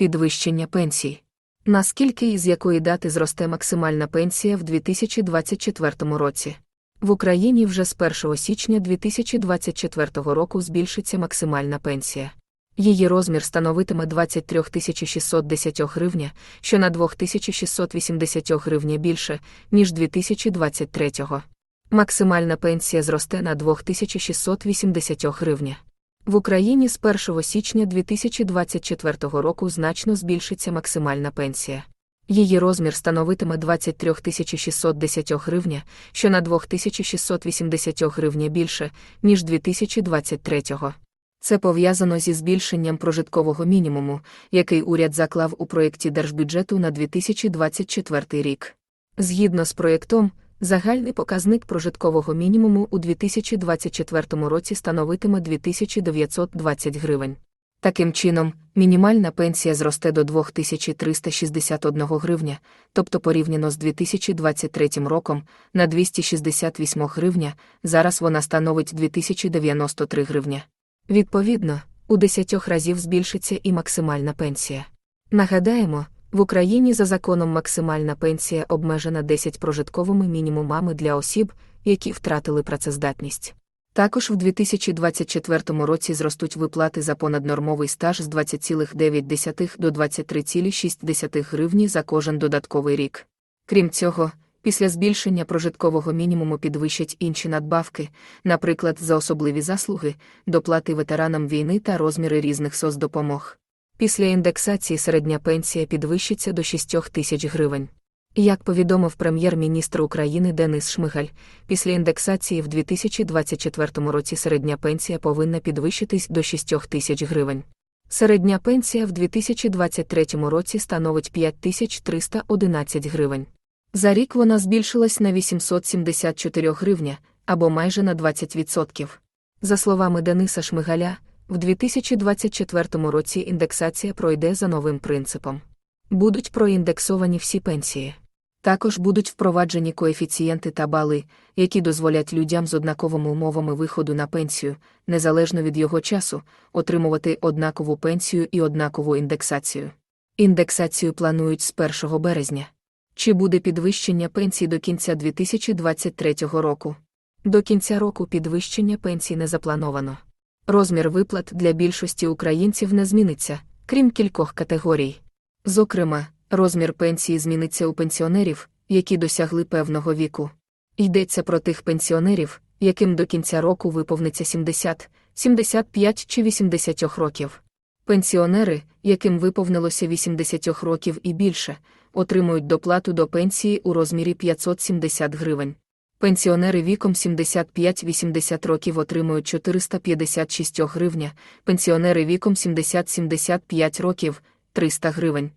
Підвищення пенсій. Наскільки і з якої дати зросте максимальна пенсія в 2024 році? В Україні вже з 1 січня 2024 року збільшиться максимальна пенсія. Її розмір становитиме 23 610 гривня, що на 2680 гривня більше, ніж 2023. Максимальна пенсія зросте на 2680 гривня. В Україні з 1 січня 2024 року значно збільшиться максимальна пенсія. Її розмір становитиме 23 610 гривня, що на 2680 гривня більше, ніж 2023. Це пов'язано зі збільшенням прожиткового мінімуму, який уряд заклав у проєкті держбюджету на 2024 рік. Згідно з проєктом, загальний показник прожиткового мінімуму у 2024 році становитиме 2920 гривень. Таким чином, мінімальна пенсія зросте до 2361 гривня, тобто порівняно з 2023 роком, на 268 гривня, зараз вона становить 2093 гривня. Відповідно, у 10 разів збільшиться і максимальна пенсія. Нагадаємо, в Україні за законом максимальна пенсія обмежена 10 прожитковими мінімумами для осіб, які втратили працездатність. Також в 2024 році зростуть виплати за понаднормовий стаж з 20,9 до 23,6 гривні за кожен додатковий рік. Крім цього, після збільшення прожиткового мінімуму підвищать інші надбавки, наприклад, за особливі заслуги, доплати ветеранам війни та розміри різних соцдопомог. Після індексації середня пенсія підвищиться до 6 тисяч гривень. Як повідомив прем'єр-міністр України Денис Шмигаль, після індексації в 2024 році середня пенсія повинна підвищитись до 6 тисяч гривень. Середня пенсія в 2023 році становить 5311 гривень. За рік вона збільшилась на 874 гривня, або майже на 20%. За словами Дениса Шмигаля, в 2024 році індексація пройде за новим принципом. Будуть проіндексовані всі пенсії. Також будуть впроваджені коефіцієнти та бали, які дозволять людям з однаковими умовами виходу на пенсію, незалежно від його часу, отримувати однакову пенсію і однакову індексацію. Індексацію планують з 1 березня. Чи буде підвищення пенсій до кінця 2023 року? До кінця року підвищення пенсій не заплановано. Розмір виплат для більшості українців не зміниться, крім кількох категорій. Зокрема, розмір пенсії зміниться у пенсіонерів, які досягли певного віку. Йдеться про тих пенсіонерів, яким до кінця року виповниться 70, 75 чи 80 років. Пенсіонери, яким виповнилося 80 років і більше, отримують доплату до пенсії у розмірі 570 гривень. Пенсіонери віком 75-80 років отримують 456 гривня, пенсіонери віком 70-75 років 300 гривень.